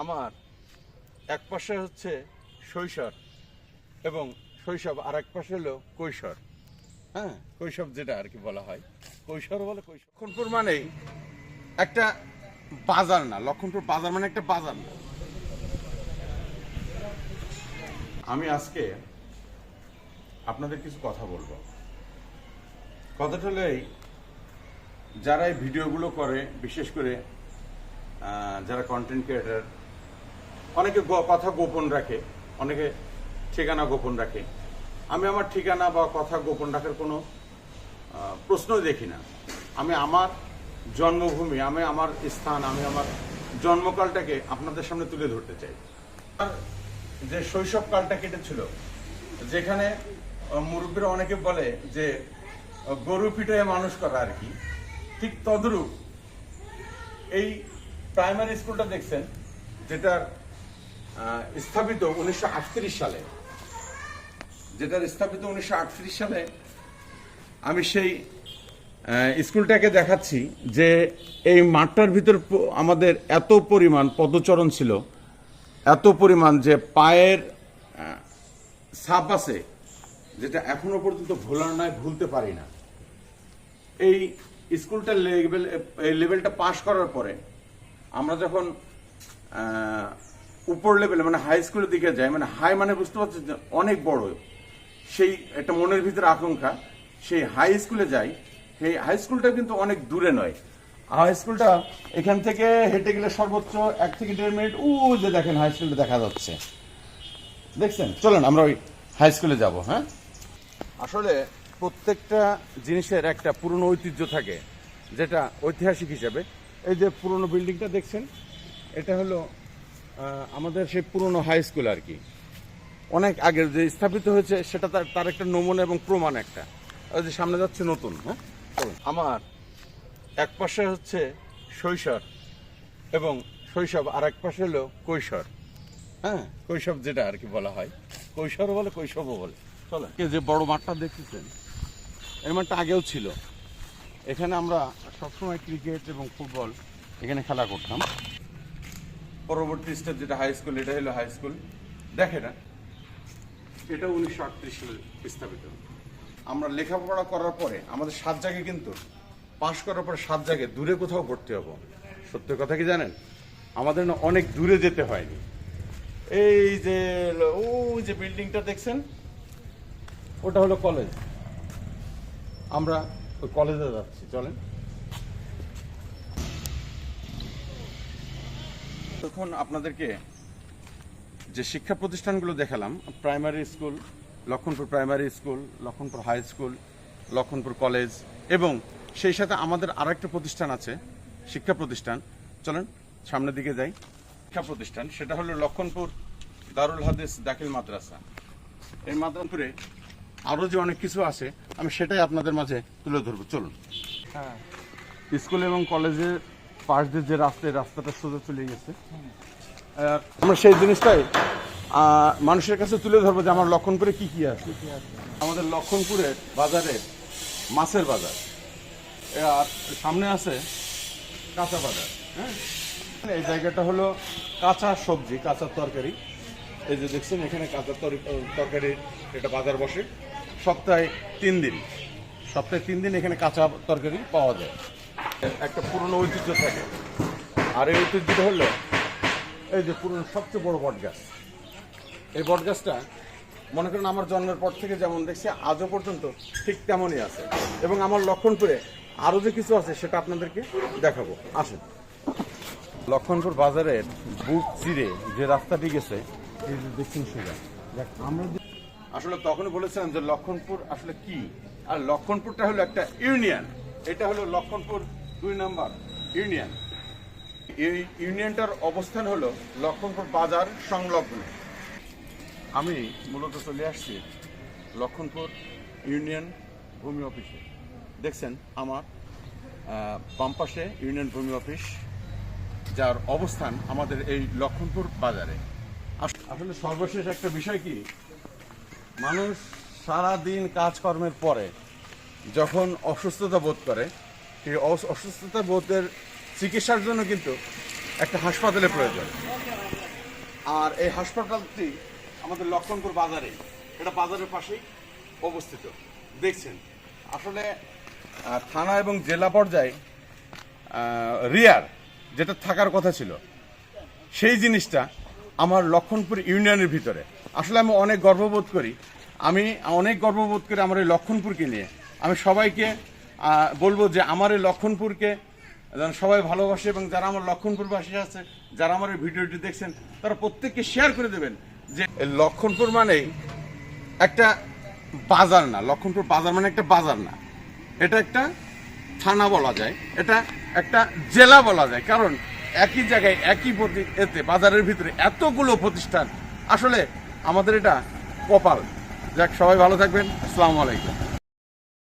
আমার এক পাশে হচ্ছে শৈশব এবং শৈশব আর এক পাশে হলো কৈশোর। হ্যাঁ কৈশব যেটা আর কি বলা হয়। কৈশোর বলে কৈশোর। লক্ষণপুর মানেই একটা বাজার না, লক্ষণপুর বাজার মানে একটা বাজার না। আমি আজকে আপনাদের কিছু কথা বলব। কথাটা হলো এই, যারা এই ভিডিওগুলো করে, বিশেষ করে যারা কন্টেন্ট ক্রিয়েটার অনেকে কথা গোপন রাখে, অনেকে ঠিকানা গোপন রাখে। আমি আমার ঠিকানা বা কথা গোপন রাখার কোনো প্রশ্নই দেখি না। আমি আমার জন্মভূমি, আমি আমার স্থান, আমি আমার জন্মকালটাকে আপনাদের সামনে তুলে ধরতে চাই। যে শৈশবকালটা কেটেছিল, যেখানে মুরব্বীরা অনেকে বলে যে গরু পিঠে মানুষ করা আর কি। ঠিক তদ্রূপ এই প্রাইমারি স্কুলটা দেখছেন যেটা স্থাপিত উনিশশো আটত্রিশ সালে। যেটার স্থাপিত উনিশশো আটত্রিশ সালে আমি সেই স্কুলটাকে দেখাচ্ছি যে এই মাঠটার ভিতর আমাদের এত পরিমাণ পদচরণ ছিল, এত পরিমাণ যে পায়ের ছাপ আছে, যেটা এখনও পর্যন্ত ভোলার নয় ভুলতে পারি না। এই স্কুলটার লেভেল, এই লেভেলটা পাশ করার পরে আমরা যখন উপর লেভেলে মানে হাই স্কুলের দিকে যায় মানে হাই মানে বুঝতে পারছি অনেক বড়। সেই একটা মনের ভিতরে আকাঙ্ক্ষা, সেই হাই স্কুলে যাই, সেই হাই স্কুলটা কিন্তু অনেক দূরে নয়। হাই স্কুলটা এখান থেকে হেঁটে গেলে সর্বোচ্চ এক থেকে দেড় মিনিট ও যে দেখেন হাই স্কুলটা দেখা যাচ্ছে। দেখছেন? চলেন, আমরা ওই হাই স্কুলে যাব হ্যাঁ? আসলে প্রত্যেকটা জিনিসের একটা পুরনো ঐতিহ্য থাকে, যেটা ঐতিহাসিক হিসাবে। এই যে পুরনো বিল্ডিংটা দেখছেন, এটা হলো আমাদের সেই পুরনো হাই স্কুল আর কি। অনেক আগের যে স্থাপিত হয়েছে, সেটা তার একটা নমুনা এবং প্রমাণ একটা। যে সামনে যাচ্ছে নতুন হ্যাঁ। আমার এক পাশে হচ্ছে শৈশব এবং শৈশব আর এক পাশে হলো কৈশোর হ্যাঁ? কৈশব যেটা আর কি বলা হয়। কৈশোর বলে কৈশবও বলে। চলে যে বড় মাঠটা দেখতেছেন, এই মাঠটা আগেও ছিল। এখানে আমরা সবসময় ক্রিকেট এবং ফুটবল এখানে খেলা করতাম। পরবর্তী স্টেপ যেটা হাই স্কুল এটা হলো হাই স্কুল দেখে না। এটা উনিশশো আটত্রিশ সালে স্থাপিত। আমরা লেখাপড়া করার পরে আমাদের সাত জায়গায় কিন্তু পাশ করার পরে সাত জায়গায় দূরে কোথাও ভর্তি হব। সত্য কথা কি জানেন? আমাদের না অনেক দূরে যেতে হয়নি। এই যে ওই যে বিল্ডিংটা দেখছেন? ওটা হলো কলেজ আমরা ওই কলেজে যাচ্ছি চলেন। তখন আপনাদেরকে যে শিক্ষা প্রতিষ্ঠানগুলো দেখালাম primary school Lakshmanpur primary school Lakshmanpur high school Lakshmanpur college এবং সেই সাথে আমাদের আরেকটা প্রতিষ্ঠান আছে শিক্ষা প্রতিষ্ঠান। চলেন সামনের দিকে যাই। শিক্ষা প্রতিষ্ঠান সেটা হলো লক্ষণপুর দারুল হাদিস দাখিল মাদ্রাসা। এই মাদ্রাসপুরে আরও যে অনেক কিছু আছে আমি সেটাই আপনাদের মাঝে তুলে ধরবো। চলুন। হ্যাঁ। স্কুল এবং কলেজের পাশ দিয়ে যে রাস্তা রাস্তাটা সোজা চলে গেছে। আমরা সেই জিনিসটাই মানুষের কাছে তুলে ধরবো যে আমার লক্ষণপুরে কি কি আছে। আমাদের লক্ষণপুরের বাজারে মাছের বাজার আর সামনে আছে কাঁচা বাজার হ্যাঁ? এই জায়গাটা হলো কাঁচা সবজি কাঁচা তরকারি। এই যে দেখছেন এখানে কাঁচা তরি- তরকারির এটা বাজার বসে। সপ্তাহে তিন দিন সপ্তাহে তিন দিন এখানে কাঁচা তরকারি পাওয়া যায়। একটা পুরনো ঐতিহ্য থাকে। আর এই ঐতিহ্যটা হলো এই যে পুরনো সবচেয়ে বড় বট গাছ এই বট গাছটা মনে করেন আমার জন্মের পর থেকে যেমন দেখছি, আজও পর্যন্ত ঠিক তেমনই আছে। এবং আমার লক্ষণপুরে আরও যে কিছু আছে সেটা আপনাদেরকে দেখাবো। আসুন। লক্ষণপুর বাজারের বুক চিরে যে রাস্তাটি গেছে দেখছেন সেটা আমরা আসলে তখনই বলেছিলাম যে লক্ষণপুর আসলে কি? আর লক্ষণপুরটা হলো একটা ইউনিয়ন। এটা হলো লক্ষণপুর দুই নম্বর, ইউনিয়ন। এই ইউনিয়নটার অবস্থান হলো লক্ষণপুর বাজার সংলগ্ন। আমি মূলত চলে আসছি লক্ষণপুর ইউনিয়ন ভূমি অফিসে। দেখছেন আমার পাশে ইউনিয়ন ভূমি অফিস, যার অবস্থান আমাদের এই লক্ষণপুর বাজারে। আসলে সর্বশেষ একটা বিষয় কি? মানুষ সারা দিন কাজকর্মের পরে যখন অসুস্থতা বোধ করে সেই অস- অসুস্থতা বোধের চিকিৎসার জন্য কিন্তু একটা হাসপাতালের প্রয়োজন। আর এই হাসপাতালটি আমাদের লক্ষণপুর বাজারে, এটা বাজারের পাশেই অবস্থিত। দেখছেন, আসলে থানা এবং জেলা পর্যায়ে রিয়ার যেটা থাকার কথা ছিল, সেই জিনিসটা আমার লক্ষণপুর ইউনিয়নের ভিতরে। আসলে আমি অনেক গর্ববোধ করি। আমি অনেক গর্ববোধ করি আমার এই লক্ষণপুরকে নিয়ে আমি সবাইকে বলব যে আমার এই লক্ষণপুরকে যেন সবাই ভালোবাসে এবং যারা আমার লক্ষণপুরবাসী আছে, যারা আমার এই ভিডিওটি দেখছেন, তারা প্রত্যেককে শেয়ার করে দেবেন যে লক্ষণপুর মানেই একটা বাজার না, লক্ষণপুর বাজার মানে একটা বাজার না। এটা একটা থানা বলা যায়, এটা একটা জেলা বলা যায়। কারণ একই জায়গায় একই প্রতি এতে বাজারের ভিতরে এতগুলো প্রতিষ্ঠান। আসলে আমাদের এটা কপাল। যাক, সবাই ভালো থাকবেন। আসসালামু আলাইকুম।